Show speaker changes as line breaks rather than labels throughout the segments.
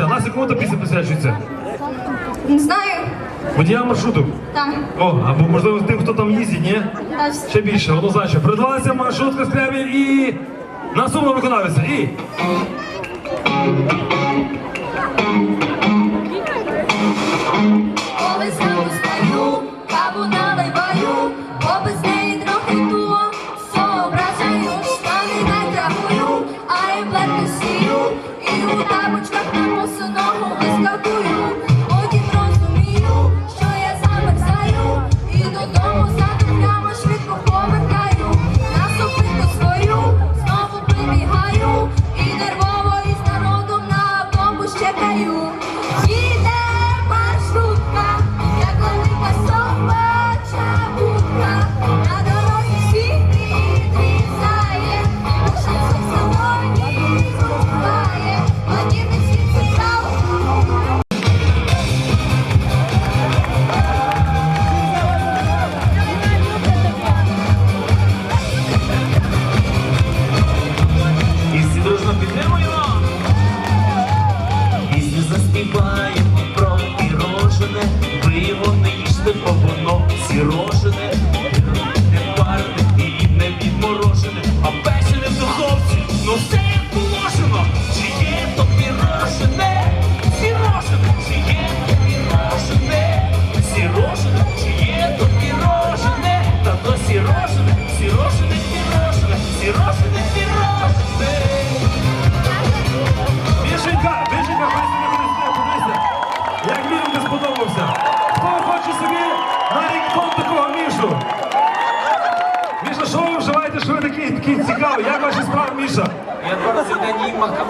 Настя, Настя, кому та пісня присвячується?
Не знаю.
Водія маршруту.
Так.
О, або можливо тим, хто там їздить, ні?
Так.
Ще більше, однозначно. Придбалася маршрутка Скрябін і наступна виконавиця. І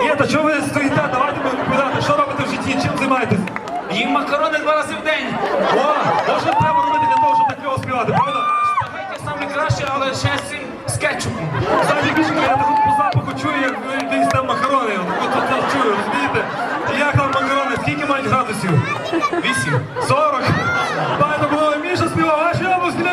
Ні, та чого ви стоїте? Давайте мені відповідати, що робите в житті, чим займаєтесь?
Їм макарони два рази в день.
О, може треба робити для того, щоб так його співати, правда?
Спагеті саме краще, але ще з цим з кетчупом.
Знаєте, Мішенька, я так по запаху чую, як ви десь там макарони. От тут тут чую, розумієте? Як там макарони? Скільки мають градусів?
Вісім.
40. Пане Доброго, Міша співав, ваші області на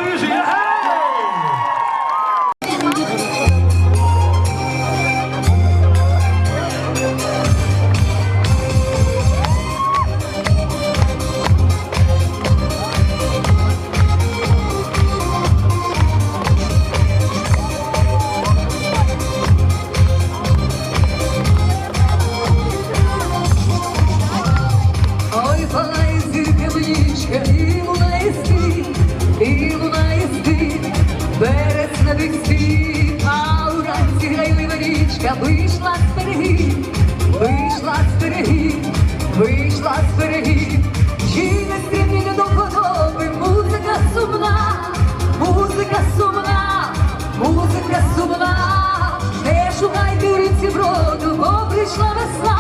грайли вийшла з берегів, вийшла з берегів, вийшла з берегів, чи не до подоби, музика сумна, музика сумна, музика сумна, не шукайте у ріці броду, бо прийшла весна,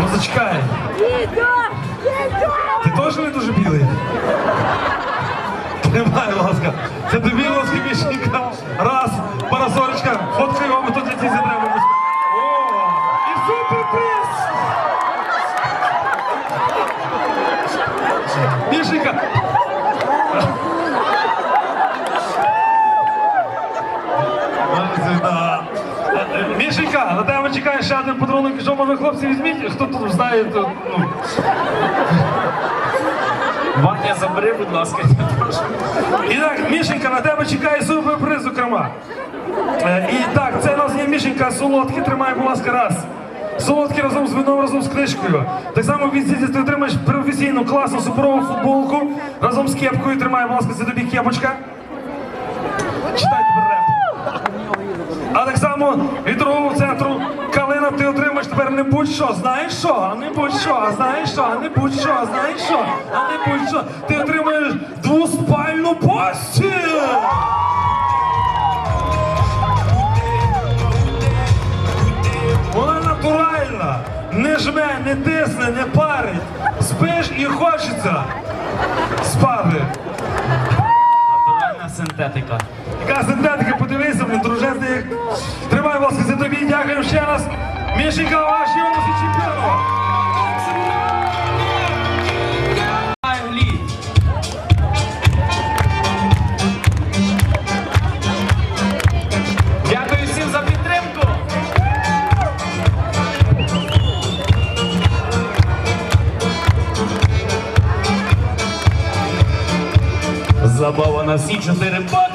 Ну
зачекай. Ти теж не дуже білий? Тримай, будь ласка. Це будь ласка, Мішенька. Раз, парасолечка, фоткай бо тут ці треба. О, і суперприз! Мішенька! Тебе чекає ще один подарунок, що може хлопці візьміть, хто тут знає, то, ну,
Ваня, забери, будь ласка, я прошу.
І так, Мішенька, на тебе чекає суперприз, зокрема. Е, І так, це у нас є Мішенька, солодкі, тримай, будь ласка, раз. Солодкі разом з вином, разом з книжкою. Так само в відсіці ти отримаєш професійну класну суперову футболку разом з кепкою. Тримай, будь ласка, це тобі кепочка. Читай тепер. А так само від торгового центру Калина ти отримаєш тепер не будь-що, знаєш що, а не будь-що, а знаєш що, а не будь-що, а знаєш що, а не будь-що. Ти отримаєш двоспальну постіль. Вона натуральна, не жме, не тисне, не парить. Спиш і хочеться спати.
Синтетика.
Яка синтетика, подивися, блін, дружезний. Тримай, за ласка, тобі, дякую ще раз. Мішенька, ваші області чемпіонова.
На всі чотири боки.